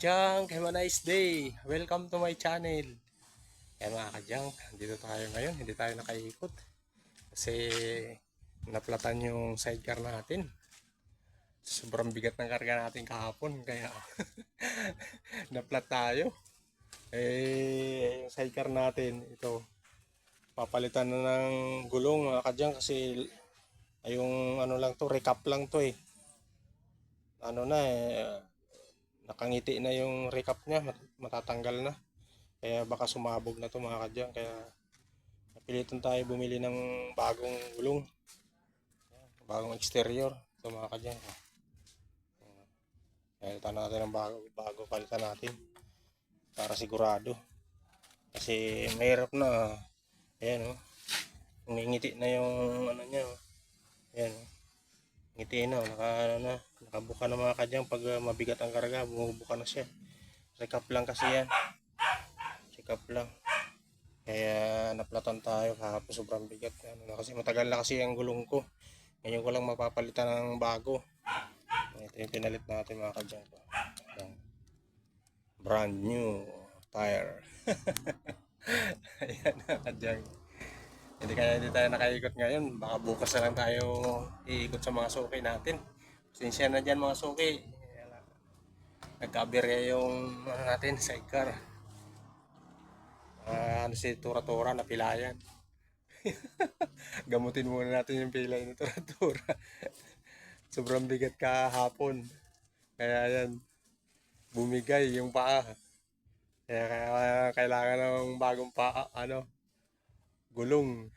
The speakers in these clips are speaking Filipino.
kadyang, have a nice day. Welcome to my channel. Kaya mga kadyang, dito tayo ngayon, hindi tayo nakaikot. Kasi naplatan yung sidecar natin. Sobrang bigat ng karga natin kahapon, kaya naplat tayo. Eh, yung sidecar natin, ito, papalitan na ng gulong mga kadyang kasi ay yung ano lang to, recap lang to eh. Ano na eh, nakangiti na yung recap niya, mat- matatanggal na. Kaya baka sumabog na to mga kadyang. Kaya napilitan tayo bumili ng bagong gulong. Bagong exterior. Ito mga kadyang. Palitan natin ng bago, bago palitan natin. Para sigurado. Kasi mahirap na. Ayan o. Oh. Ngingiti na yung ano niya. Oh. Ayan o. Ngiti na. oh. Naka, ano na. Nakabuka na mga kadyang. Pag uh, mabigat ang karga, bumubuka na siya. Recap lang kasi yan. Check up lang. Kaya naplatan tayo kahapon sobrang bigat. Ano na, kasi matagal na kasi ang gulong ko. Ngayon ko lang mapapalitan ng bago. Ito yung pinalit natin mga kadyang. Brand new tire. Ayan mga kadyang. Hindi kaya hindi tayo nakaikot ngayon. Baka bukas na lang tayo iikot sa mga suki natin. Sinsya na dyan mga suki. Nagkabirya yung ano natin, sidecar. Ah, ano si Tura-Tura na pilayan. Gamutin muna natin yung pilay ni Tura-Tura. Sobrang bigat kahapon. Kaya yan, bumigay yung paa. Kaya, kaya kailangan ng bagong paa, ano, gulong.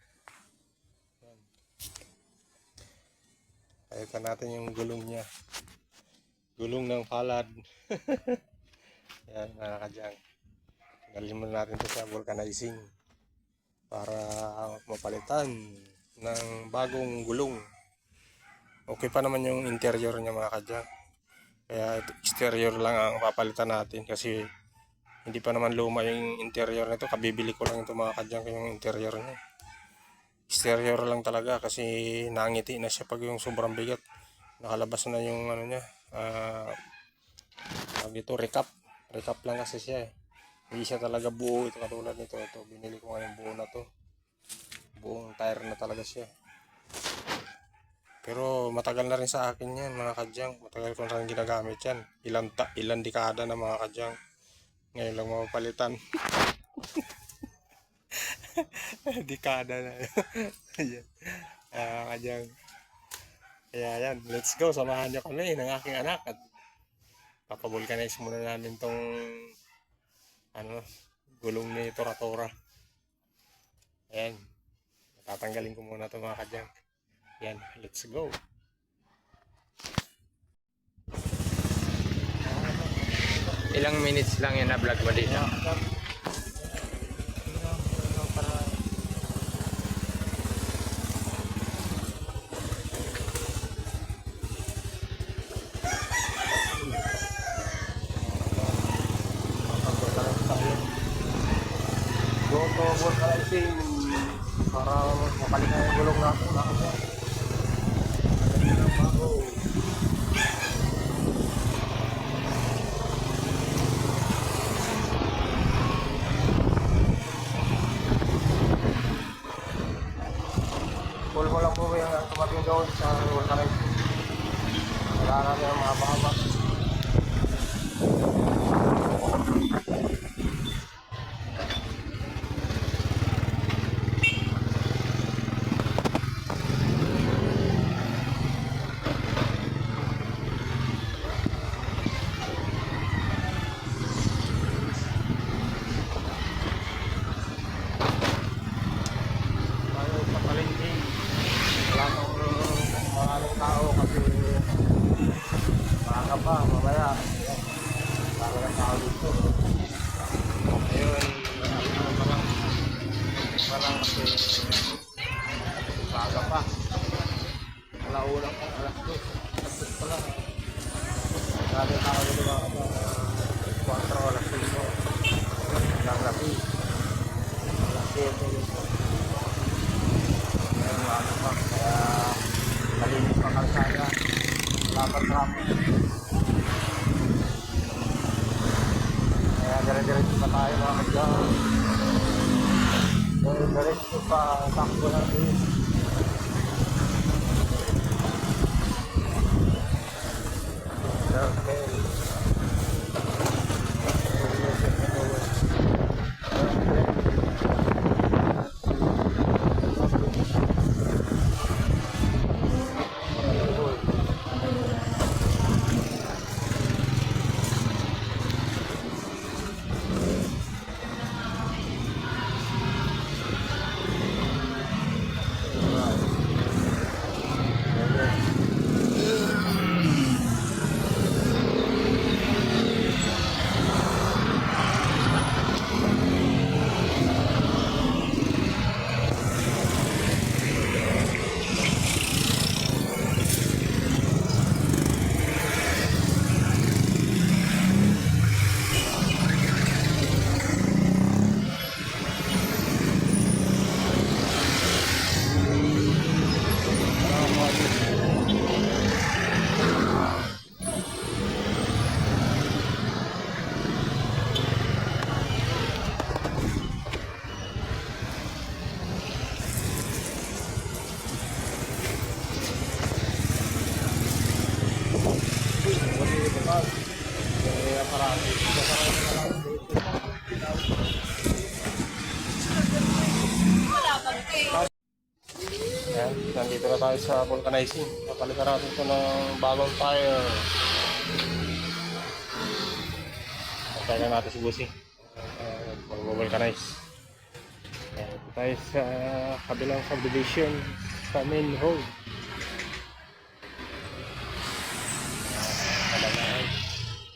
Palitan natin yung gulong niya. Gulong ng palad. Yan, mga kadyang. Muna natin ito sa vulcanizing para mapalitan ng bagong gulong. Okay pa naman yung interior niya mga kadyang. Kaya exterior lang ang papalitan natin kasi hindi pa naman luma yung interior nito. Kabibili ko lang ito mga kadyang yung interior niya. Exterior lang talaga kasi nangiti na siya pag yung sobrang bigat. Nakalabas na yung ano niya. Ah, tawag dito recap. Recap lang kasi siya eh. Hindi siya talaga buo ito katulad nito. Ito, binili ko ngayon buo na to. Buong tire na talaga siya. Pero matagal na rin sa akin yan mga kadyang. Matagal ko na rin ginagamit yan. Ilan, ta ilan dekada na mga kadyang. Ngayon lang mapapalitan. dekada na. Ayan. Ah, kadyang. Kaya yan, let's go. Samahan niyo kami ng aking anak. At papavulcanize muna namin tong ano, gulong ni Tora Tora. Ayan. Tatanggalin ko muna ito mga kadyang. Yan, let's go. Ilang minutes lang yan na vlog mo dito. Go to vulcanizing para mapalitan yung gulong natin. mga kadyang. Lagyan ng bago. Full mo lang po yung tumating doon sa vulcanizing. Wala natin ang mga bahaba. tayo sa palengke. Wala nang maraming tao kasi maaga pa, mamaya. Para ng tao dito. Ngayon, ano pa lang, tayo sa vulcanizing. Papalitan natin ito ng bagong tire. Pagkain na natin si Busing. Uh, Mag-vulcanize. Ito tayo sa kabilang subdivision sa main road.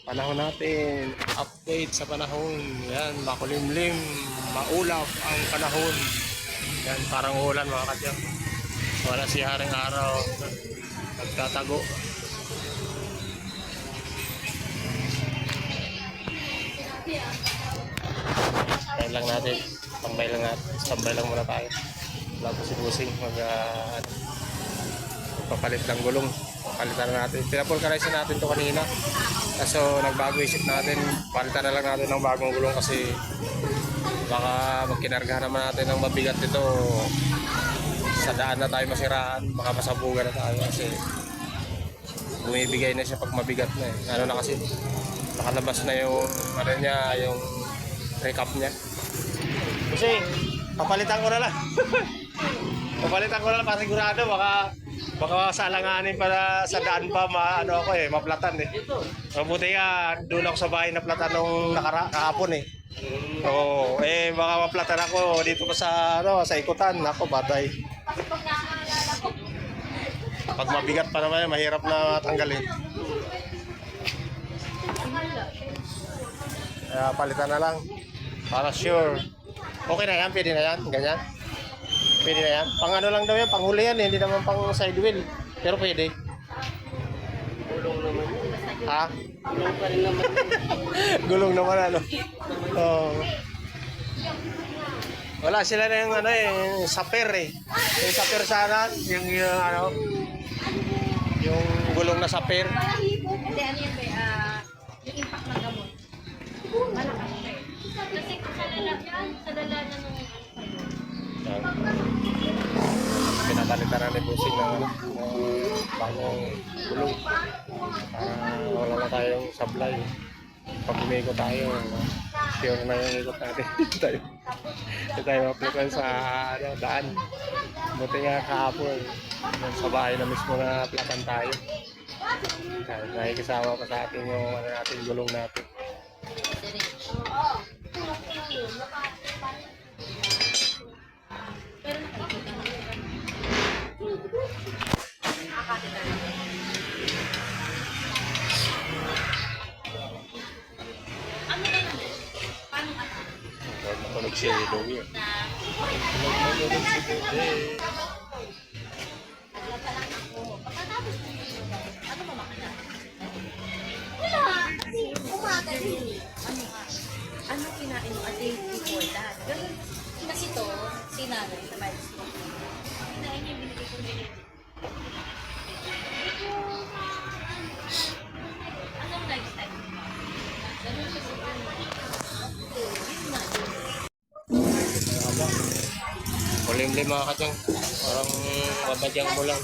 Panahon natin update sa panahon yan makulimlim maulap ang panahon yan parang ulan mga kadyang wala si haring araw nagtatago. Ayan lang natin. Tambay lang natin tambay lang muna tayo. Wala po si Busing. Mag uh, ano, papalit ng gulong. Palitan na natin. Pinapulkanize na natin to kanina. Kaso nagbago isip natin. Palitan na lang natin ng bagong gulong kasi baka magkinarga naman natin ng mabigat ito sa daan na tayo masiraan baka masabugan na tayo kasi bumibigay na siya pag mabigat na eh. ano na kasi nakalabas na yung ano niya yung recap niya. Kasi papalitan ko na lang. Papalitan ko na lang para sigurado baka baka salanganin para sa daan pa maano ako eh maplatan eh. Mabuti nga doon ako sa bahay na platan nung nakara kahapon eh. Oo, eh baka maplatan ako dito pa sa ano sa ikutan. Ako batay pag mabigat pa naman mahirap na tanggalin kaya palitan na lang para sure okay na yan pwede na yan ganyan Pwede na yan. Pang ano lang daw yan, pang huli yan, hindi naman pang side wheel. Pero pwede. Gulong naman. Ha? Gulong naman. Gulong naman ano. Oh. Wala sila na yung ano eh, saper eh. Yung saper sana, yung, yung ano, yung gulong na saper. Hindi, ano yan, be, ah, yung impact ng gamot. Malakas siya eh. Kasi sa lala, sa lala na nung Yan. Pinapalitan na ni Busing ng ano, ng bagong gulong. Para wala na tayong sablay. Pag umikot tayo, sure na yung ikot natin. Tayo, hindi tayo maplikan sa ano, daan. Buti nga kahapon, sa bahay na mismo na platan tayo. Nakikisama pa sa atin yung ano natin, gulong natin. 谢谢购物 Huli mga kadyang. Parang mabadyang mo lang.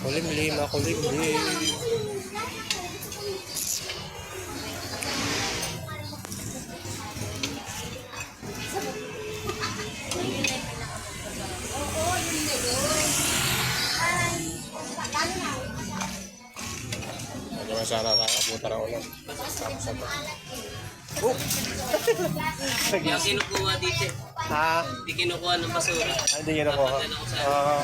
Huli, huli. Medyo na sana tayo abutan ng ulan. Tapos ito. Oh! Yung kinukuha dito, ha? hindi kinukuha ng basura. Ah, Hindi sa Ah,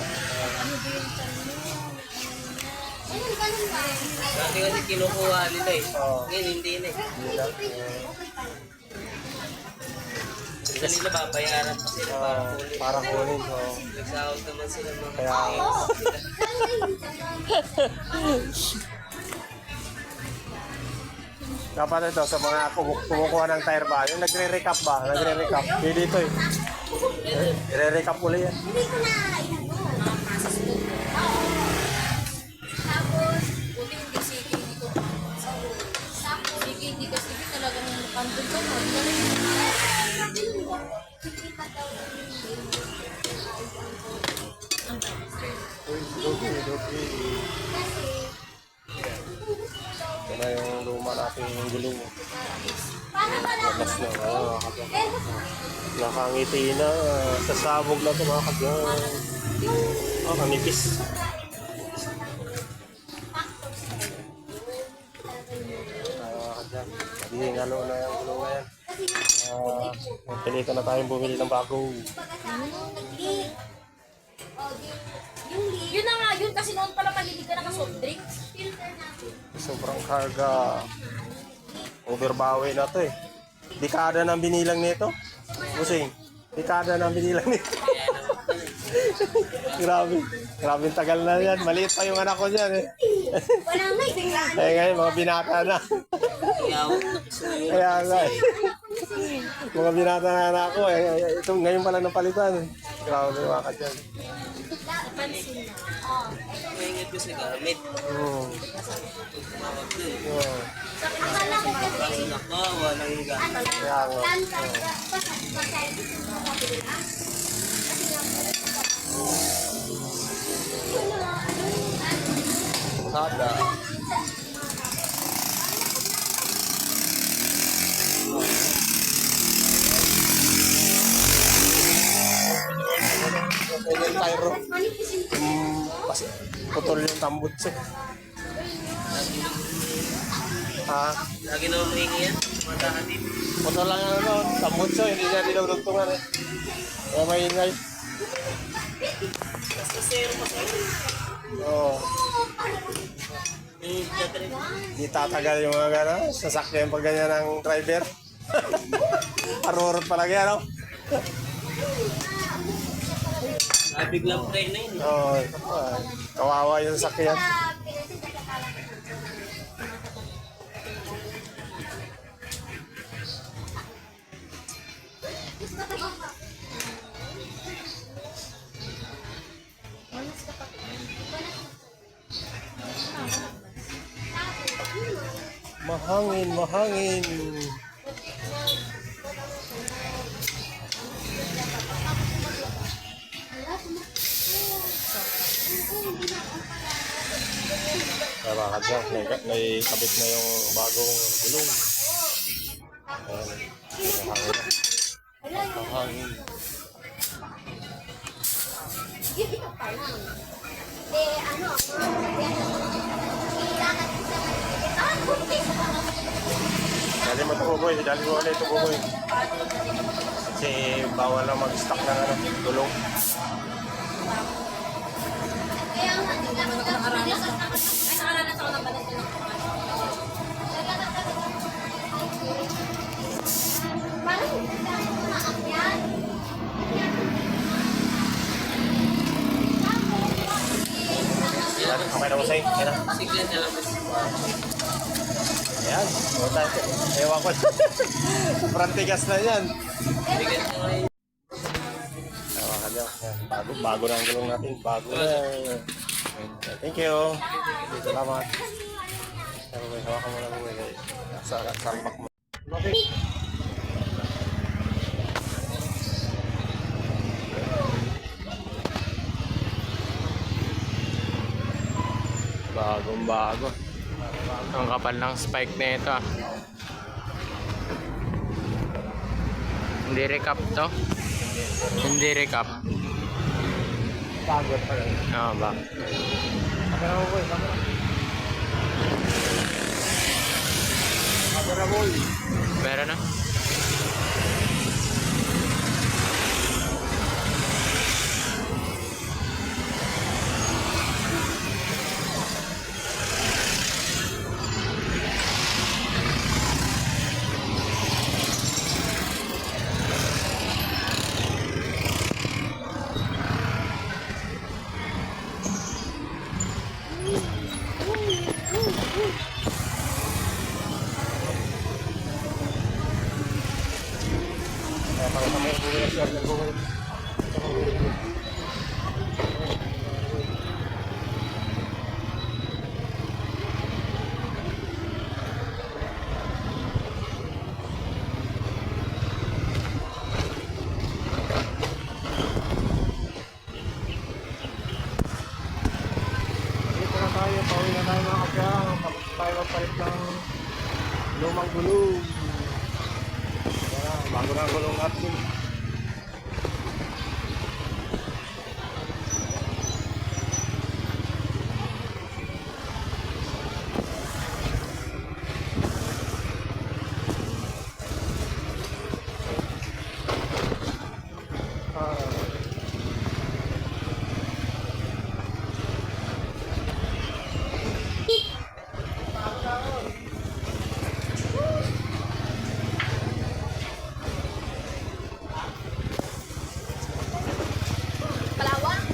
Dati kasi kinukuha nila eh. Oo. Ngayon hindi na eh. hindi lang. Sa nila babayaran pa sila para Ah, huli. para kunin. So, Nagsahod naman sila mga Kaya- dapat ito sa mga kumu- kumukuha ng tire ba, yung nagre-recap ba? Nagre-recap. Hindi dito eh. Nagre-recap uli yan. Hindi ko na ko. no? Ito na yung natin yung gulong. Labas na. Oh, nakangiti na. Sasabog na ito mga kabyan. Oh, kanipis. Mga kabyan. Hingalo na yung gulong na yan. Ah, pilitan na tayong bumili ng bago. Yun na nga, yun kasi noon pala mahilig ka na ka soft drinks. Sobrang karga. Overbawi na to eh. Dekada ng binilang nito. Busing. Dekada ng binilang nito. Grabe. Grabe tagal na yan. Maliit pa yung anak ko dyan eh. Wala nga, biglaan. Eh ngayon, mga binata na. Kaya nga eh. Mga binata na anak ko eh. Ito ngayon pala ng palitan. Grabe mga ka dyan. Maingit ko sa gamit. Tumawag dun. Oh. Nako, walang gamit. ano, ah. Ano, ano, Sada. Hmm, putol yung tambot siya. Ha? Lagi na umihingi yan. Tumatahan dito. Putol lang ano, tambot siya, hindi niya dinudugtungan eh. Kaya maingay. Basta zero pa sa Oo. Yung tatrin. Di tatagal yung mga gano'n, sasakyan pag ganyan ng driver. Parurot pa lang yan, no? Ah, biglang try na yun. Oo, oh, kawawa yung sasakyan. Mahangin, mahangin. Kaya mga kadyak, may, may kabit na yung bagong gulong. Ayan, mahangin. Mahangin. Eh, ano, kailangan ko sa Ah! Dali mo ito buboy, dali mo ulit ito buboy. Kasi bawal lang mag-stock ng ano, gulong. Kaya nga, kailangan ko nakaranas ako. Ay, nakaranas ako ng balat ng kamay na ko sa'yo. Siglan na lang. Ayan. Ewan ko lang. Sobrang tigas na yan. Ewan ka niya. Bago, bago na ang gulong natin. Bago na. Thank you. Salamat. Pero may hawakan mo lang muna. Sa sambak mo. Bagong bago. -bago. Ang kapal ng spike na ito ah. Hindi recap to? Hindi recap. Pagod pa rin. Oo ba? Kamera boy. Kamera boy. Meron na? Bago na gulong natin. Ah, Palawang.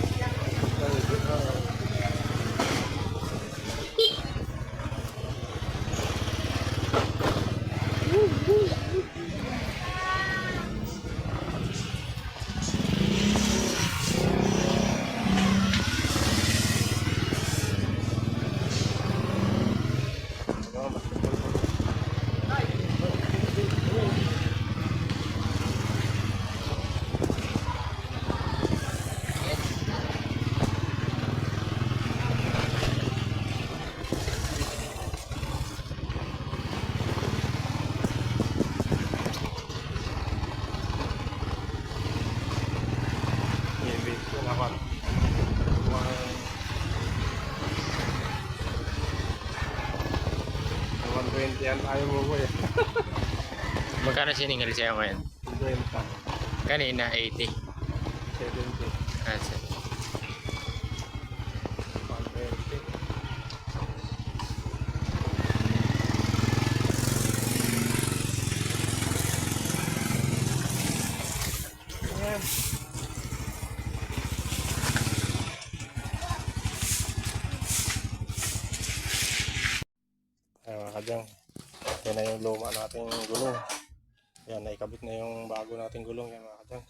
Hindi, salamat. One twenty yan tayo mo po eh. Magkano siningal sa'yo ngayon? Benta. Kanina, 80. 70. Ah, sige. 120. Ayan. Ayan mga kadyang. Yan na yung luma nating gulong. Yan, naikabit na yung bago nating gulong. Yan mga kadyang.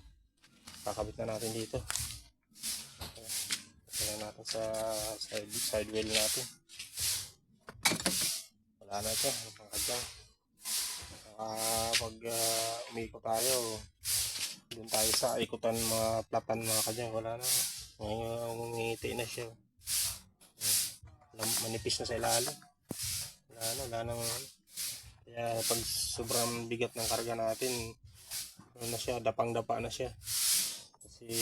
Kakabit na natin dito. Tingnan natin sa side, side wheel natin. Wala na ito. Mga kadyang. Saka pag uh, umikot tayo, doon tayo sa ikutan mga platan mga kadyang. Wala na. Ngayon, umingiti na siya. Lam- Manipis na sa ilalim. Wala na, wala nang kaya pag sobrang bigat ng karga natin, ano na siya, dapang-dapa na siya. Kasi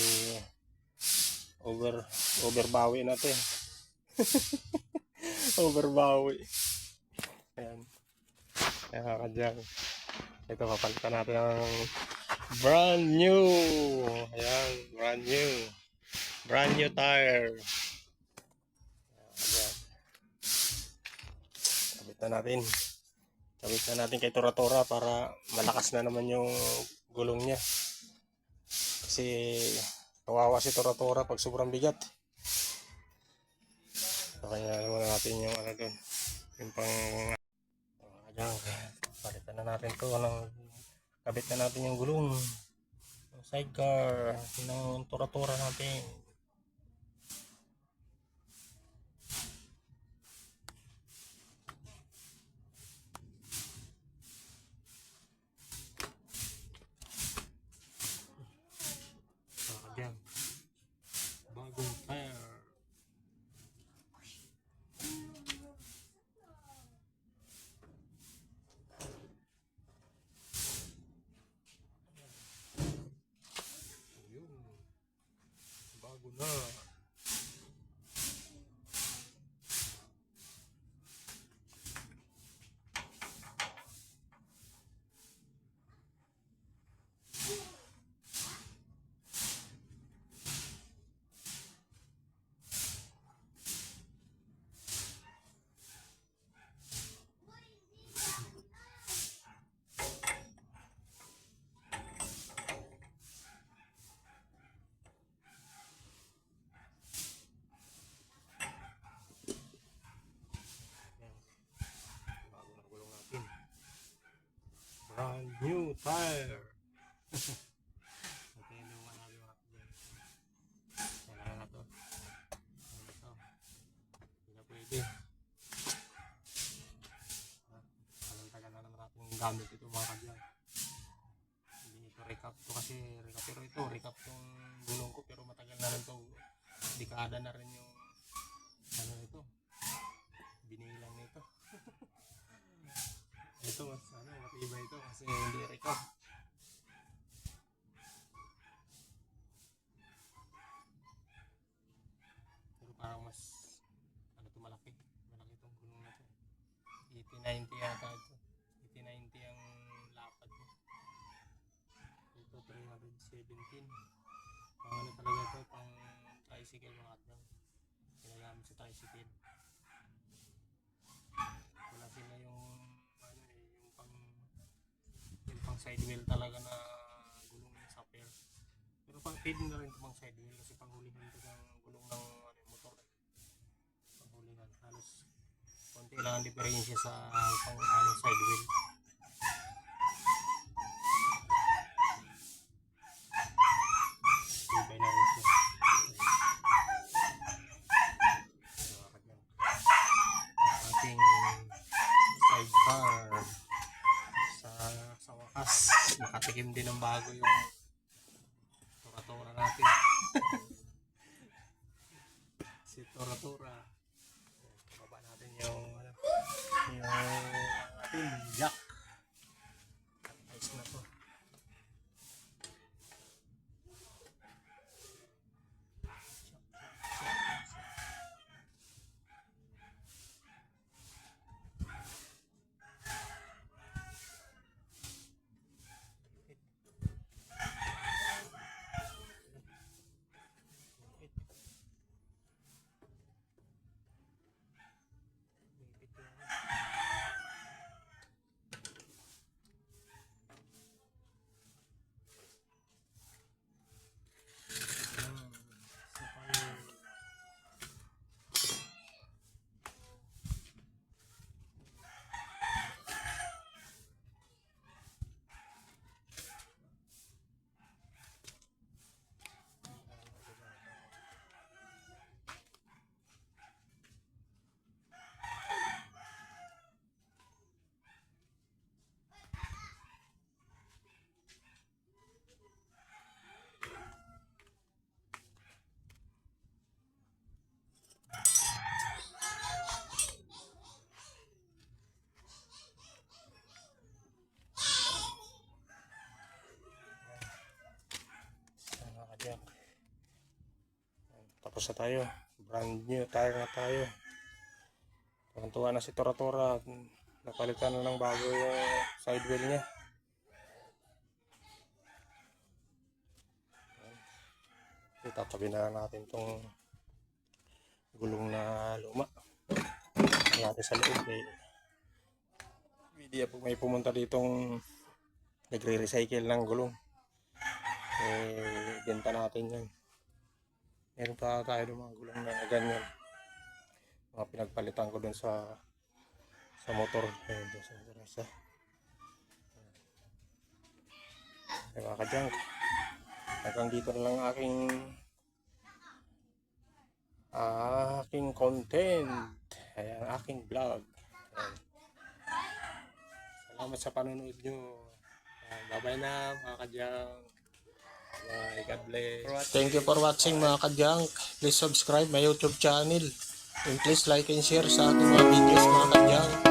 over overbawi natin. overbawi. Ayan. Kaya kadyang. Ito papalitan natin ng brand new. Ayan, brand new. Brand new tire. Ayan. Kabit na natin. Kabit na natin kay Tora-Tora para malakas na naman yung gulong niya. Kasi kawawa si Tora-Tora pag sobrang bigat. So, kaya naman natin yung ano doon. Yung pang... Ayan, palitan na natin to ng kabit na natin yung gulong. Sidecar ng Tora-Tora natin. New tire. Ito yung luma namin mga kapatid. Kailangan na to. Ano to? Hindi na pwede. Ah, Tagal-tagal na naman natin gamit ito mga kapatid. Hindi ito recap to kasi recap pero ito recap tong gulong ko pero matagal na rin to. Dekada na rin yung ano ito binilang nito. ito mas matibay ito kasi hindi recap. Pero parang mas ano to malaki. Malaki itong gulong na to. 80-90 yata ito. 80-90 ang lapad mo. Ito 317. Pang ano talaga ito, pang tricycle mga atang. Ginagamit sa tricycle side wheel talaga na gulong ng sapper pero pang pwede na rin ito pang side wheel kasi panghulihan ito ng gulong ng ano, motor. Panghulihan halos konti lang ang diferensya sa pang ano, side wheel Tapos na tayo. Brand new tire na tayo. Tuwan-tuwa na si Tora Tora. Napalitan na ng bago yung side wheel niya. Itatabi na lang natin tong gulong na luma. Natin sa loob eh. Hindi po may pumunta ditong nagre-recycle ng gulong eh, benta natin yan. Meron pa tayo ng mga gulong na ganyan. Mga pinagpalitan ko dun sa sa motor. Ayun, dun sa motor isa. Ay, mga ka-junk. Hanggang dito na lang aking aking content. Ayan, aking vlog. Ayan. Salamat sa panonood nyo. Ayan, Bye-bye na mga ka-junk. Bye. God bless. Thank you for watching mga kadyang. Please subscribe my YouTube channel. And please like and share sa ating mga videos mga kadyang.